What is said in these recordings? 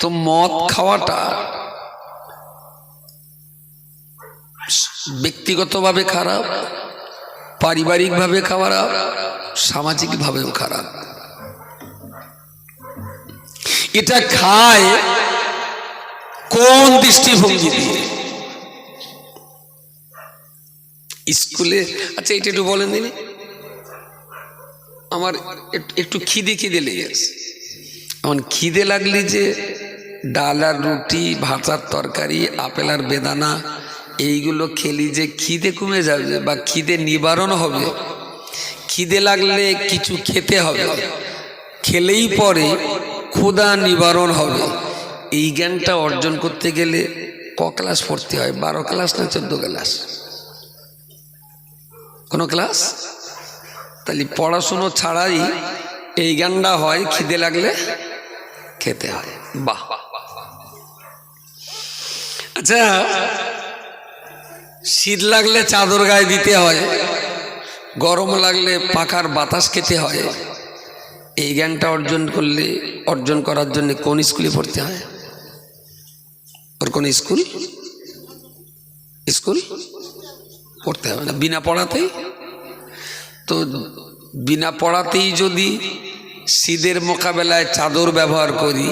তো মদ খাওয়াটা ব্যক্তিগতভাবে খারাপ, পারিবারিকভাবে খারাপ, সামাজিকভাবেও খারাপ। এটা খায় কোন দৃষ্টিভঙ্গি দিয়ে? স্কুলে আচ্ছা এটা একটু বলেন দিনি। আমার একটু- খিদে খিদে লেগে আছে এমন খিদে লাগলি যে ডাল আর রুটি ভাতার তরকারি আপেল আর বেদানা, এইগুলো খেলি যে খিদে কমে যাবে বা খিদে নিবারণ হবে। খিদে লাগলে কিছু খেতে হবে। খেলেই পরে ক্ষুধা নিবারণ হবে। এই জ্ঞানটা অর্জন করতে গেলে ক ক্লাস পড়তে হয়? বারো ক্লাস না চোদ্দ ক্লাস? কোনো ক্লাস? তাহলে পড়াশুনো ছাড়াই এই জ্ঞানটা হয়, খিদে লাগলে খেতে হয়। বাহ। আচ্ছা। শীত লাগলে চাদর গায়ে দিতে হয়, গরম লাগলে পাখার বাতাস খেতে হয়। এই জ্ঞানটা অর্জন করলে, অর্জন করার জন্য কোন স্কুলে পড়তে হয়? ওর কোন স্কুল? স্কুল? পড়তে হবে না, বিনা পড়াতেই? তো বিনা পড়াতেই যদি শীতের মোকাবেলায় চাদর ব্যবহার করি,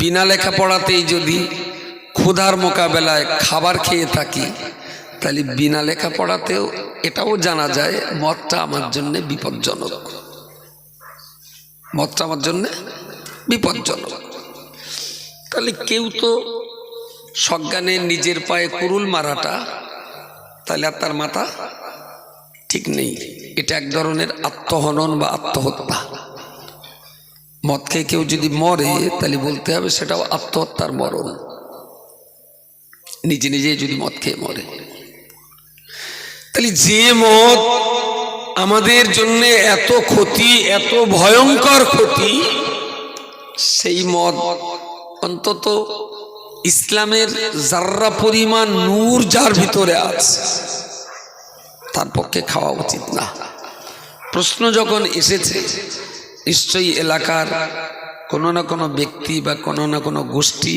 বিনা লেখা পড়াতেই যদি ক্ষুধার মোকাবেলায় খাবার খেয়ে থাকি। তাহলে বিনা লেখাপড়াতেও এটাও জানা যায়, মদটা আমার জন্য বিপজ্জনক। মদটা আমার জন্য বিপজ্জনক। তাহলে কেউ তো সজ্ঞানে নিজের পায়ে কুরুল মারাটা, তাহলে আর তার মাথা ঠিক নেই। এটা এক ধরনের আত্মহনন বা আত্মহত্যা। মদ খেয়ে কেউ যদি মরে, তাহলে বলতে হবে সেটাও আত্মহত্যার মরণ। নিজে নিজে যদি মদ খেয়ে মরে। তাহলে যে মদ আমাদের জন্য এত ক্ষতি, এত ভয়ঙ্কর ক্ষতি, সেই মদ অন্তত ইসলামের যার্রা পরিমাণ নূর যার ভিতরে আছে, তার পক্ষে খাওয়া উচিত না। প্রশ্ন যখন এসেছে, নিশ্চয়ই এলাকার কোনো না কোনো ব্যক্তি বা কোনো না কোনো গোষ্ঠী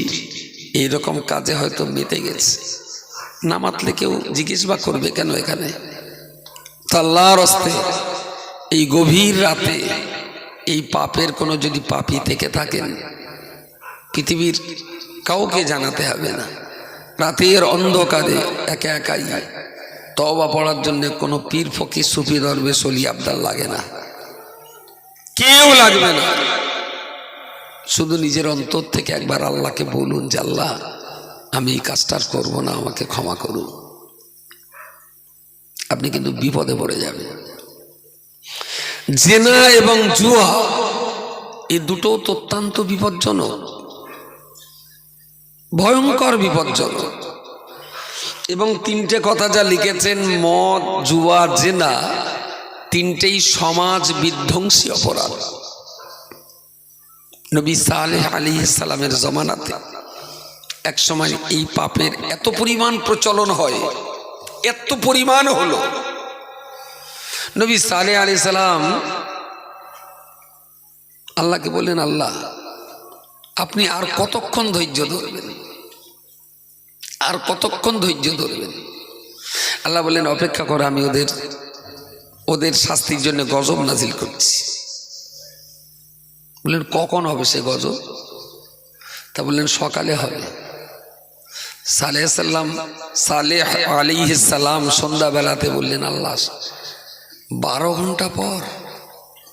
এইরকম কাজে হয়তো মেতে গেছে। না মাতলে কেউ জিজ্ঞেস বা করবে কেন এখানে? তো আল্লাহর হস্তে এই গভীর রাতে এই পাপের কোনো যদি পাপি থেকে থাকেন, পৃথিবীর কাউকে জানাতে হবে না। রাতের অন্ধকারে একা একাই তবা পড়ার জন্য কোনো পীর ফকির সুফি দরবে সলি আবদার লাগে না। কেউ লাগবে না। শুধু নিজের অন্তর থেকে একবার আল্লাহকে বলুন যে, আল্লাহ, আমি এই কাজটা করব না, আমাকে ক্ষমা করুন। আপনি কিন্তু বিপদে পড়ে যাবেন। জেনা এবং জুয়া, এই দুটো অত্যন্ত বিপজ্জনক। ভয়ঙ্কর বিপজ্জনক। এবং তিনটে কথা যা লিখেছেন, মদ, জুয়া, জেনা, তিনটেই সমাজ বিধ্বংসী অপরাধ। নবী সালেহ আলী সালামের জমানাতে এক সময় এই পাপের এত পরিমাণ প্রচলন হয়, এত পরিমাণ হলো। নবী সালে আলী সালাম আল্লাহকে বললেন, আল্লাহ, আপনি আর কতক্ষণ ধৈর্য ধরবেন? আর কতক্ষণ ধৈর্য ধরবেন? আল্লাহ বললেন, অপেক্ষা করো, আমি ওদের ওদের শাস্তির জন্য গজব নাজিল করছি। বললেন, কখন হবে সে গজব তা বললেন, সকালে হবে। সালেহ সাল্লাম সালেহ আলী সালাম সন্ধ্যাবেলাতে বললেন, আল্লাহ, বারো ঘণ্টা পর,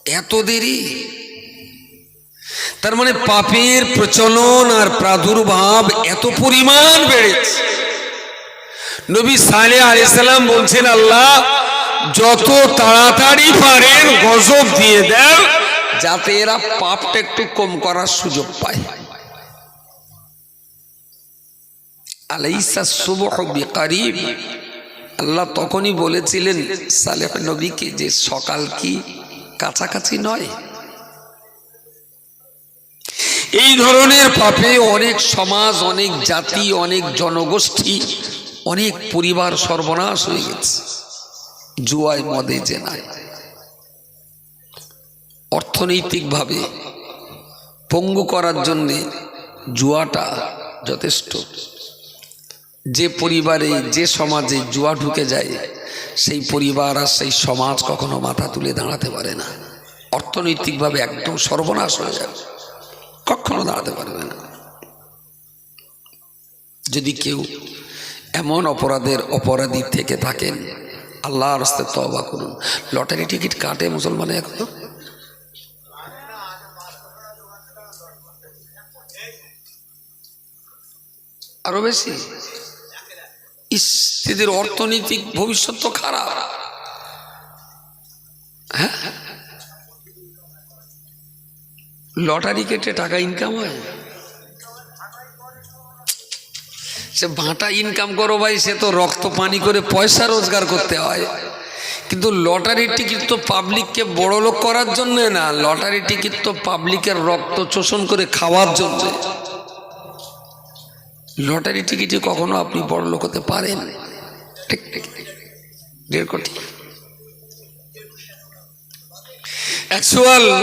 এত দেরি? তার মানে পাপের প্রচলন আর প্রাদুর্ভাব এত পরিমাণ বেড়েছে। নবী সালে আলাইসাল্লাম বলছেন, আল্লাহ, যত তাড়াতাড়ি পারেন গজব দিয়ে দেন যাতে এরা পাপটা একটু কম করার সুযোগ পায়। আল্লাহ তখনই বলেছিলেন, সালেহ নবীকে যে সকাল কি কাছাকাছি নয়? এই ধরনের পাপে অনেক সমাজ, অনেক জাতি, অনেক জনগোষ্ঠী, অনেক পরিবার সর্বনাশ হয়ে গেছে। জুয়ায় মদে জেনায়। অর্থনৈতিকভাবে পঙ্গু করার জন্যে জুয়াটা যথেষ্ট। যে পরিবারে, যে সমাজে জুয়া ঢুকে যায়, সেই পরিবার আর সেই সমাজ কখনো মাথা তুলে দাঁড়াতে পারে না। অর্থনৈতিকভাবে একদম সর্বনাশ হয়ে যাবে কখনো দাঁড়াতে পারবে না। যদি কেউ এমন অপরাধের অপরাধী থেকে থাকেন, আল্লাহর রাস্তায় তবা করুন। লটারি টিকিট কাটে মুসলমানে এখন আরও বেশি। এদের অর্থনৈতিক ভবিষ্যৎ তো খারাপ। হ্যাঁ? লটারি কেটে টাকা ইনকাম হয়? সে ভাঁটা ইনকাম করো ভাই, সে তো রক্ত পানি করে পয়সা রোজগার করতে হয়। কিন্তু লটারির টিকিট তো পাবলিককে বড় লোক করার জন্য না লটারি টিকিট তো পাবলিকের রক্ত শোষণ করে খাওয়ার জন্য। লটারি টিকিটে কখনো আপনি বড় লোক হতে পারেন। দেড় কোটি। অ্যাকচুয়াল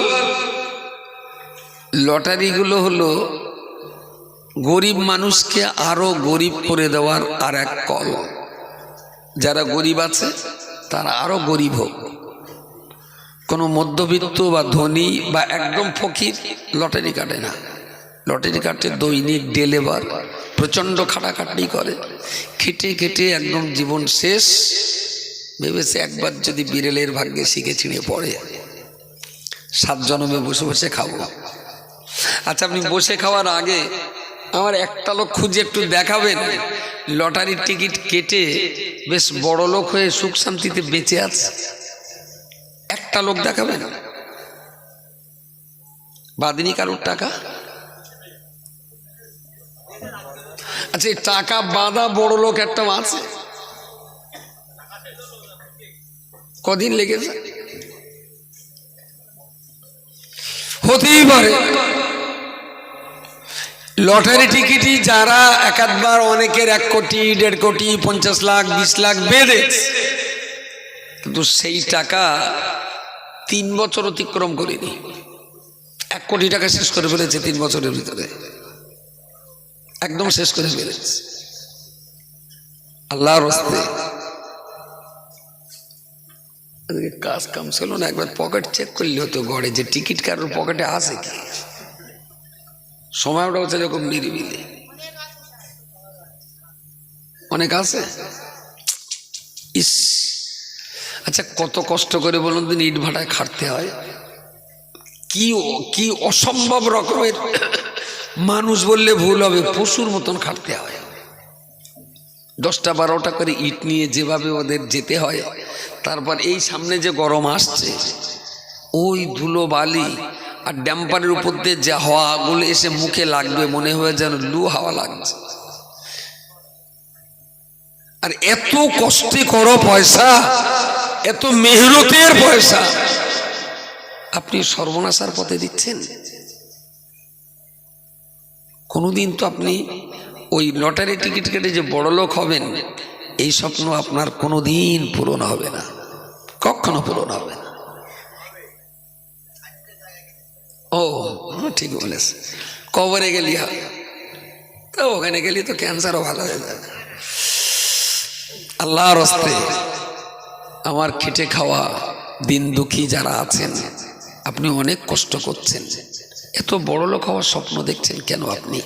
লটারিগুলো হলো গরিব মানুষকে আরও গরিব করে দেওয়ার আর এক কল। যারা গরিব আছে, তারা আরও গরিব হোক। কোনো মধ্যবিত্ত বা ধনী বা একদম ফকির লটারি কাটে না। লটারি কাটে, দৈনিক ডেলেবার প্রচণ্ড খাটাখাটনি করে। খেটে খেটে একদম জীবন শেষ। ভেবেছে একবার যদি বিড়েলের ভাগ্যে শিখে ছিঁড়ে পড়ে। সাত জনমে বসে বসে খাব। আচ্ছা আপনি বসে খাওয়ার আগে আমার একটা লোক খুঁজে একটু দেখাবেন। লটারির টিকিট কেটে বেশ বড় লোক হয়ে সুখ শান্তিতে বেঁচে আছে। একটা লোক দেখাবেন? বাদিনী কারোর টাকা? আচ্ছা টাকা বাঁধা বড় লোক একটা আছে? কদিন লেগেছে? হতেই পারে। লটারি টিকিটই যারা একাধবার অনেকের এক কোটি, দেড় কোটি, পঞ্চাশ লাখ, বিশ লাখ বেঁধেছে কিন্তু সেই টাকা তিন বছর অতিক্রম করেনি। এক কোটি টাকা শেষ করে ফেলেছে তিন বছরের ভিতরে। একদম শেষ করে ফেলেছে। আল্লাহর হস্তে কাজ কাম ছিল না, একবার পকেট চেক করলে হতো ঘরে যে টিকিট কারোর পকেটে আছে কি। সময়টা হচ্ছে এরকম নিরিবিলি। অনেক আছে? ইস। আচ্ছা কত কষ্ট করে বলুন দিন ইট ভাটায় খাটতে হয়। কি কি অসম্ভব রকমের মানুষ বললে ভুল হবে, পশুর মতন খাটতে হয়। দশটা বারোটা করে ইট নিয়ে যেভাবে ওদের যেতে হয়, তারপর এই সামনে যে গরম আসছে, ওই ধুলো বালি আর ড্যাম্পারের উপর দিয়ে যে হাওয়াগুলো এসে মুখে লাগবে, মনে হয় যেন লু হাওয়া লাগছে। আর এত কষ্টে করো পয়সা, এত মেহনতের পয়সা। আপনি সর্বনাশার পথে দিচ্ছেন? কোনোদিন তো আপনি ওই লটারি টিকিট কেটে যে বড় লোক হবেন, এই স্বপ্ন আপনার কোনোদিন পূরণ হবে না। কখনো পূরণ হবে না। ও ঠিক বলেছে। কবরে গেলি তো ওখানে গেলি তো ক্যান্সারও ভালো হয়ে যাবে। আল্লাহর হস্তে আমার খেটে খাওয়া দিন দুঃখী যারা আছেন, আপনি অনেক কষ্ট করছেন। এত বড় লোক হওয়ার স্বপ্ন দেখছেন কেন আপনি?